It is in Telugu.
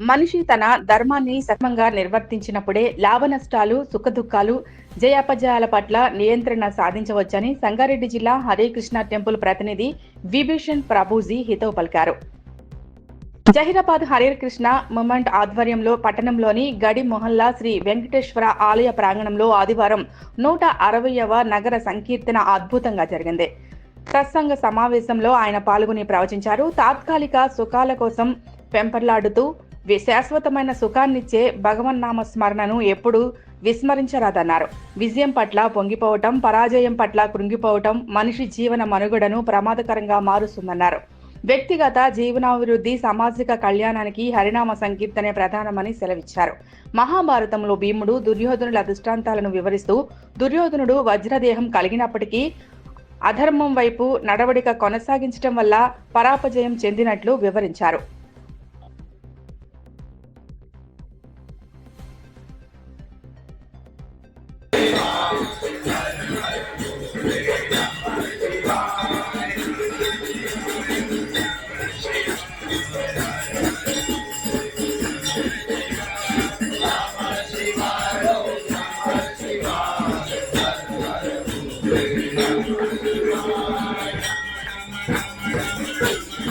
మనిషి తన ధర్మాన్ని సక్రమంగా నిర్వర్తించినప్పుడే లాభ నష్టాలు సుఖదుఖాలు జయాపజయాల పట్ల నియంత్రణ సాధించవచ్చని సంగారెడ్డి జిల్లా హరేకృష్ణ టెంపుల్ ప్రతినిధి విభీషణ్ ప్రభుజీ హితవు పలికారు. జహీరాబాద్ హరే కృష్ణ మూమెంట్ ఆధ్వర్యంలో పట్టణంలోని గడి మొహల్లా శ్రీ వెంకటేశ్వర ఆలయ ప్రాంగణంలో ఆదివారం నూట అరవయవ నగర సంకీర్తన అద్భుతంగా జరిగింది. సత్సంగ సమావేశంలో ఆయన పాల్గొని ప్రవచించారు. తాత్కాలిక సుఖాల కోసం పెంపర్లాడుతూ శాశ్వతమైన సుఖాన్నిచ్చే భగవన్నామ స్మరణను ఎప్పుడూ విస్మరించరాదన్నారు. విజయం పట్ల పొంగిపోవటం పరాజయం పట్ల కృంగిపోవటం మనిషి జీవన మనుగడను ప్రమాదకరంగా మారుస్తుందన్నారు. వ్యక్తిగత జీవనాభివృద్ధి సామాజిక కళ్యాణానికి హరినామ సంకీర్తనే ప్రధానమని సెలవిచ్చారు. మహాభారతంలో భీముడు దుర్యోధనుల దృష్టాంతాలను వివరిస్తూ దుర్యోధనుడు వజ్రదేహం కలిగినప్పటికీ అధర్మం వైపు నడవడిక కొనసాగించడం వల్ల పరాపజయం చెందినట్లు వివరించారు. やめろよ!